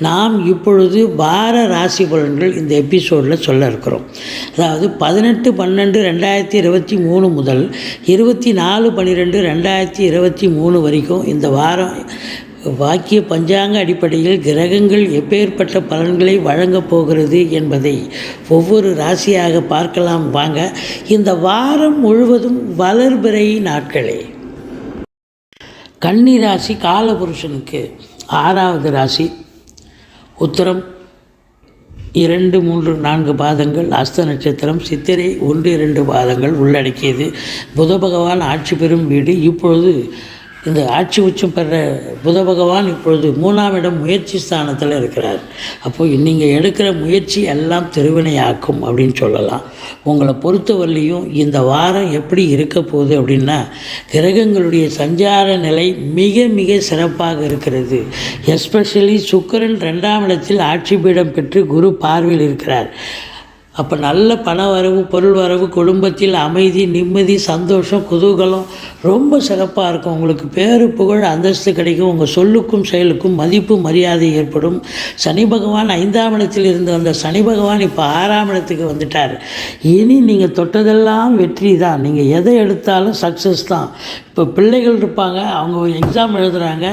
நாம் இப்பொழுது வார ராசி பலன்கள் இந்த எபிசோடில் சொல்ல இருக்கிறோம். அதாவது பதினெட்டு பன்னெண்டு ரெண்டாயிரத்தி இருபத்தி மூணு முதல் இருபத்தி நாலு பன்னிரெண்டு ரெண்டாயிரத்தி இருபத்தி மூணு வரைக்கும் இந்த வாரம் வாக்கிய பஞ்சாங்க அடிப்படையில் கிரகங்கள் எப்பேற்பட்ட பலன்களை வழங்கப் போகிறது என்பதை ஒவ்வொரு ராசியாக பார்க்கலாம். வாங்க இந்த வாரம் முழுவதும் வளர்பிறை நாட்களே. கன்னி ராசி காலபுருஷனுக்கு ஆறாவது ராசி உத்தரம் இரண்டு மூன்று நான்கு பாதங்கள். அஸ்த நட்சத்திரம் சித்திரை ஒன்று இரண்டு பாதங்கள் உள்ளடக்கியது. புத பகவான் ஆட்சி பெறும் வீடு. இப்பொழுது இந்த ஆட்சி உச்சம் பெற புத பகவான் இப்பொழுது மூணாம் இடம் முயற்சி ஸ்தானத்தில் இருக்கிறார். அப்போது நீங்கள் எடுக்கிற முயற்சி எல்லாம் திருவினையாக்கும் அப்படின்னு சொல்லலாம். உங்களை பொறுத்தவரையிலையும் இந்த வாரம் எப்படி இருக்க போகுது அப்படின்னா கிரகங்களுடைய சஞ்சார நிலை மிக மிக சிறப்பாக இருக்கிறது. எஸ்பெஷலி சுக்கரன் ரெண்டாம் இடத்தில் ஆட்சி பீடம் பெற்று குரு பார்வையில் இருக்கிறார். அப்போ நல்ல பண வரவு பொருள் வரவு குடும்பத்தில் அமைதி நிம்மதி சந்தோஷம் குதூகலம் ரொம்ப சிறப்பாக இருக்கும். உங்களுக்கு பேரு புகழ் அந்தஸ்து கிடைக்கும். உங்கள் சொல்லுக்கும் செயலுக்கும் மதிப்பு மரியாதை ஏற்படும். சனி பகவான் ஐந்தாம் இடத்தில் இருந்து வந்த சனி பகவான் இப்போ ஆறாம் இடத்துக்கு வந்துட்டார். இனி நீங்கள் தொட்டதெல்லாம் வெற்றி தான். நீங்கள் எதை எடுத்தாலும் சக்ஸஸ் தான். இப்போ பிள்ளைகள் இருப்பாங்க அவங்க எக்ஸாம் எழுதுகிறாங்க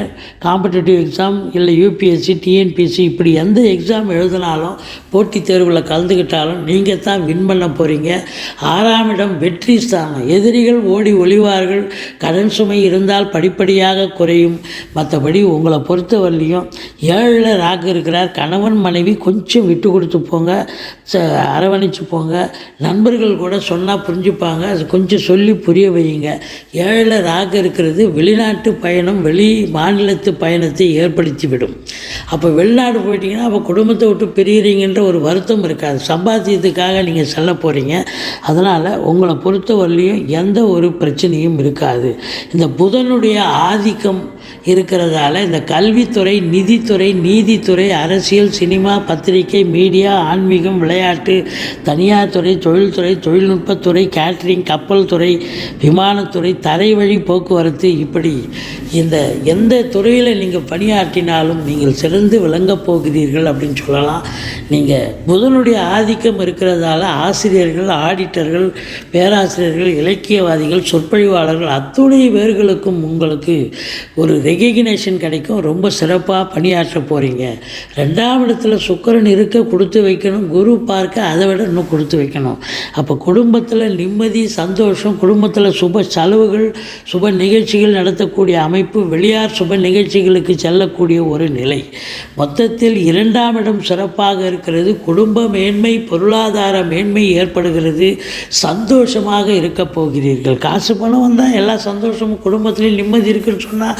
காம்படிட்டிவ் எக்ஸாம் இல்லை யூபிஎஸ்சி டிஎன்பிஎஸ்சி இப்படி எந்த எக்ஸாம் எழுதினாலும் போட்டித் தேர்வில் கலந்துக்கிட்டாலும் நீங்கள் தான் வின் பண்ண போகிறீங்க ஆறாம் இடம் வெற்றி ஸ்தானம். எதிரிகள் ஓடி ஒளிவார்கள். கடன் சுமை இருந்தால் படிப்படியாக குறையும். மற்றபடி உங்களை பொறுத்தவரையிலையும் ஏழில் ராகு இருக்கிறார். கணவன் மனைவி கொஞ்சம் விட்டு கொடுத்து போங்க. ச அரவணைச்சு போங்க. நண்பர்கள் கூட சொன்னால் புரிஞ்சுப்பாங்க. அது கொஞ்சம் சொல்லி புரிய வையுங்க. ஏழில் ராகு இருக்கிறது வெளிநாட்டு பயணம் வெளி மாநிலத்து பயணத்தை ஏற்படுத்திவிடும் அப்போ வெளிநாடு போயிட்டீங்கன்னா அப்போ குடும்பத்தை விட்டு பிரிகிறீங்கன்ற ஒரு வருத்தம் இருக்காது. சம்பாத்தியத்தை சம்பாத்தியத்துக்காக நீங்கள் செல்ல போகிறீங்க அதனால் உங்களை பொறுத்தவரையிலையும் எந்த ஒரு பிரச்சனையும் இருக்காது. இந்த புதனுடைய ஆதிக்கம் இருக்கிறதால இந்த கல்வித்துறை நிதித்துறை நீதித்துறை அரசியல் சினிமா பத்திரிகை மீடியா ஆன்மீகம் விளையாட்டு தனியார் துறை தொழில்துறை தொழில்நுட்பத்துறை கேட்ரிங் கப்பல் துறை விமானத்துறை தரை வழி போக்குவரத்து இப்படி இந்த எந்த துறையில் நீங்கள் பணியாற்றினாலும் நீங்கள் சிறந்து விளங்கப் போகிறீர்கள் அப்படின்னு சொல்லலாம். நீங்கள் புதனுடைய ஆதிக்கம் இருக்கிறதால ஆசிரியர்கள் ஆடிட்டர்கள் பேராசிரியர்கள் இலக்கியவாதிகள் சொற்பொழிவாளர்கள் அத்துணை பேர்களுக்கும் உங்களுக்கு ஒரு ரெகக்னேஷன் கிடைக்கும். ரொம்ப சிறப்பாக பணியாற்ற போகிறீங்க ரெண்டாம் இடத்துல சுக்கரன் இருக்க கொடுத்து வைக்கணும். குரு பார்க்க அதை விட இன்னும் கொடுத்து வைக்கணும். அப்போ குடும்பத்தில் நிம்மதி சந்தோஷம் குடும்பத்தில் சுப செலவுகள் சுப நிகழ்ச்சிகள் நடத்தக்கூடிய அமைப்பு வெளியார் சுப நிகழ்ச்சிகளுக்கு செல்லக்கூடிய ஒரு நிலை. மொத்தத்தில் இரண்டாம் இடம் சிறப்பாக இருக்கிறது. குடும்ப மேன்மை பொருளாதார மேன்மை ஏற்படுகிறது. சந்தோஷமாக இருக்க போகிறீர்கள். காசு பணம் வந்தால் எல்லா சந்தோஷமும் குடும்பத்துலேயும் நிம்மதி இருக்குன்னு சொன்னால்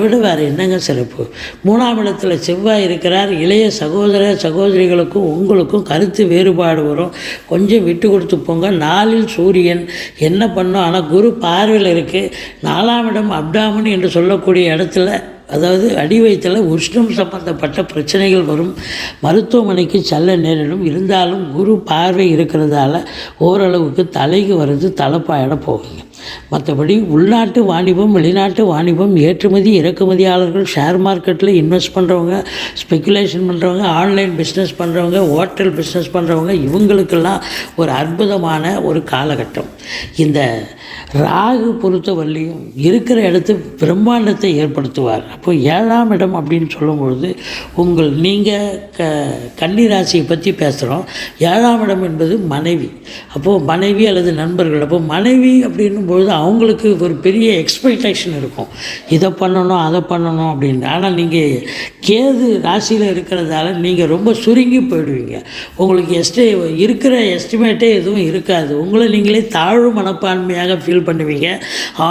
விட வேறு என்னங்க சிறப்பு? மூணாம் இடத்துல செவ்வாய் இருக்கிறார். இளைய சகோதர சகோதரிகளுக்கும் உங்களுக்கும் கருத்து வேறுபாடு வரும். கொஞ்சம் விட்டு கொடுத்து போங்க. நாளில் சூரியன் என்ன பண்ணும்? ஆனால் குரு பார்வையில் இருக்குது நாலாம் இடம் அப்டாமன் என்று சொல்லக்கூடிய இடத்துல அதாவது அடி வயிற்றில் உஷ்ணம் சம்பந்தப்பட்ட பிரச்சனைகள் வரும். மருத்துவமனைக்கு செல்ல நேரிடும். இருந்தாலும் குரு பார்வை இருக்கிறதால ஓரளவுக்கு தலைக்கு வருது தலைப்பாயிட போகுங்க. மற்றபடி உள்நாட்டு வாணிபம் வெளிநாட்டு வாணிபம் ஏற்றுமதி இறக்குமதியாளர்கள் ஷேர் மார்க்கெட்டில் இன்வெஸ்ட் பண்ணுறவங்க ஸ்பெக்குலேஷன் பண்ணுறவங்க ஆன்லைன் பிஸ்னஸ் பண்ணுறவங்க ஹோட்டல் பிஸ்னஸ் பண்ணுறவங்க இவங்களுக்கெல்லாம் ஒரு அற்புதமான ஒரு காலகட்டம். இந்த ராகு பொறுத்தவரையிலையும் இருக்கிற இடத்து பிரம்மாண்டத்தை ஏற்படுத்துவார். அப்போ ஏழாம் இடம் அப்படின்னு சொல்லும்பொழுது உங்கள் நீங்கள் க கன்னிராசியை பற்றி பேசுகிறோம் ஏழாம் இடம் என்பது மனைவி. அப்போது மனைவி அல்லது நண்பர்கள். அப்போது மனைவி அப்படின்னும் பொழுது அவங்களுக்கு ஒரு பெரிய எக்ஸ்பெக்டேஷன் இருக்கும். இதை பண்ணணும் அதை பண்ணணும் அப்படின்னு. ஆனால் நீங்கள் கேது ராசியில் இருக்கிறதால நீங்கள் ரொம்ப சுருங்கி போயிடுவீங்க. உங்களுக்கு எஸ்டே இருக்கிற எஸ்டிமேட்டே எதுவும் இருக்காது. உங்களை நீங்களே தாழ்வு மனப்பான்மையாக ஃபீல் பண்ணுவீங்க.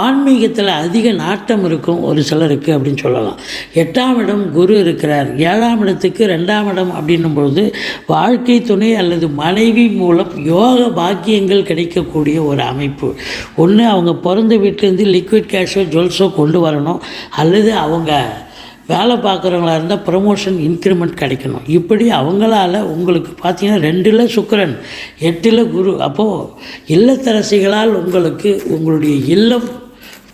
ஆன்மீகத்தில் அதிக நாட்டம் இருக்கும் ஒரு சிலருக்கு அப்படின்னு சொல்லலாம். எட்டாம் இடம் குரு இருக்கிறார். ஏழாம் இடத்துக்கு ரெண்டாம் இடம் அப்படின்னும் பொழுது வாழ்க்கை துணை அல்லது மனைவி மூலம் யோக பாக்கியங்கள் கிடைக்கக்கூடிய ஒரு அமைப்பு. ஒன்று அவங்க பிறந்த வீட்டிலேருந்து லிக்விட் கேஷோ ஜுவல்ஸோ கொண்டு வரணும். அல்லது அவங்க வேலை பார்க்குறவங்களா இருந்தால் ப்ரமோஷன் இன்க்ரிமெண்ட் கிடைக்கணும். இப்படி அவங்களால உங்களுக்கு பார்த்தீங்கன்னா ரெண்டில் சுக்கரன் எட்டில் குரு. அப்போது இல்லத்தரசிகளால் உங்களுக்கு உங்களுடைய இல்லம்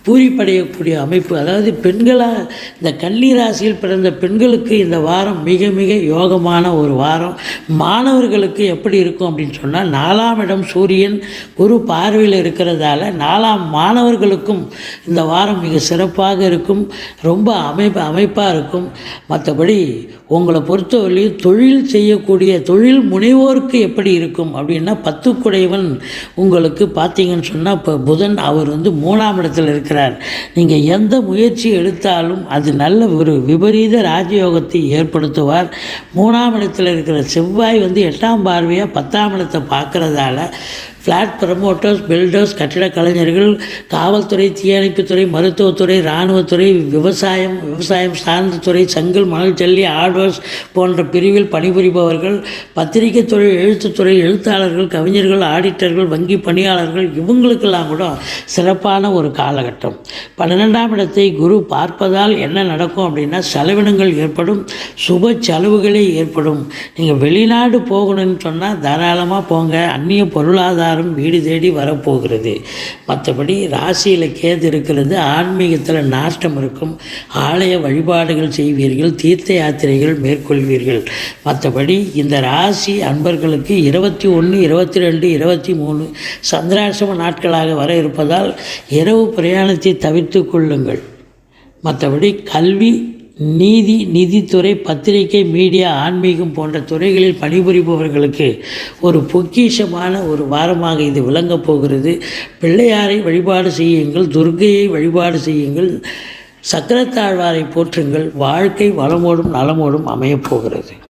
பூரிப்படையக்கூடிய அமைப்பு. அதாவது பெண்களாக இந்த கன்னிராசியில் பிறந்த பெண்களுக்கு இந்த வாரம் மிக மிக யோகமான ஒரு வாரம். மாணவர்களுக்கு எப்படி இருக்கும் அப்படின்னு சொன்னால் நாலாம் இடம் சூரியன் குரு பார்வையில் இருக்கிறதால நாலாம் மாணவர்களுக்கும் இந்த வாரம் மிக சிறப்பாக இருக்கும். ரொம்ப அமைப்பு அமைப்பாக இருக்கும். மற்றபடி உங்களை பொறுத்தவரையும் தொழில் செய்யக்கூடிய தொழில் முனைவோருக்கு எப்படி இருக்கும் அப்படின்னா பத்துக்குடையவன் உங்களுக்கு பார்த்தீங்கன்னு சொன்னால் இப்போ புதன் அவர் வந்து மூணாம் இடத்துல இருக்கிறார். நீங்கள் எந்த முயற்சி எடுத்தாலும் அது நல்ல ஒரு விபரீத ராஜயோகத்தை ஏற்படுத்துவார். மூணாம் இடத்தில் இருக்கிற செவ்வாய் வந்து எட்டாம் பார்வையாக பத்தாம் இடத்தை பார்க்குறதால ஃப்ளாட் ப்ரமோட்டர்ஸ் பில்டர்ஸ் கட்டிடக் கலைஞர்கள் காவல்துறை தீயணைப்புத்துறை மருத்துவத்துறை இராணுவத்துறை விவசாயம் விவசாயம் சார்ந்த துறை செங்கல் மணல் ஜல்லி ஆர்டர்ஸ் போன்ற பிரிவில் பணிபுரிபவர்கள் பத்திரிகை துறை எழுத்துத்துறை எழுத்தாளர்கள் கவிஞர்கள் ஆடிட்டர்கள் வங்கி பணியாளர்கள் இவங்களுக்கெல்லாம் கூட சிறப்பான ஒரு காலகட்டம். பன்னிரெண்டாம் இடத்தை குரு பார்ப்பதால் என்ன நடக்கும் அப்படின்னா செலவினங்கள் ஏற்படும் சுப செலவுகளே ஏற்படும். நீங்கள் வெளிநாடு போகணும்னு சொன்னால் தாராளமாக போங்க. அந்நிய பொருளாதாரம் வீடு தேடி வரப்போகிறது. மற்றபடி ராசியில் கேது இருக்கிறது ஆன்மீகத்தில் நாட்டம் இருக்கும். ஆலய வழிபாடுகள் செய்வீர்கள் தீர்த்த யாத்திரைகள் மேற்கொள்வீர்கள். மற்றபடி இந்த ராசி அன்பர்களுக்கு இருபத்தி ஒன்று இருபத்தி ரெண்டு இருபத்தி மூணு சந்திராசிரம நாட்களாக வர இருப்பதால் இரவு பிரயாணத்தை தவிர்த்து கொள்ளுங்கள். மற்றபடி கல்வி நீதி நிதித்துறை பத்திரிகை மீடியா ஆன்மீகம் போன்ற துறைகளில் பணிபுரிபவர்களுக்கு ஒரு பொக்கிஷமான ஒரு வாரமாக இது விளங்கப் போகிறது. பிள்ளையாரை வழிபாடு செய்யுங்கள் துர்கையை வழிபாடு செய்யுங்கள் சக்கரத்தாழ்வாரை போற்றுங்கள். வாழ்க்கை வளமோடும் நலமோடும் அமையப் போகிறது.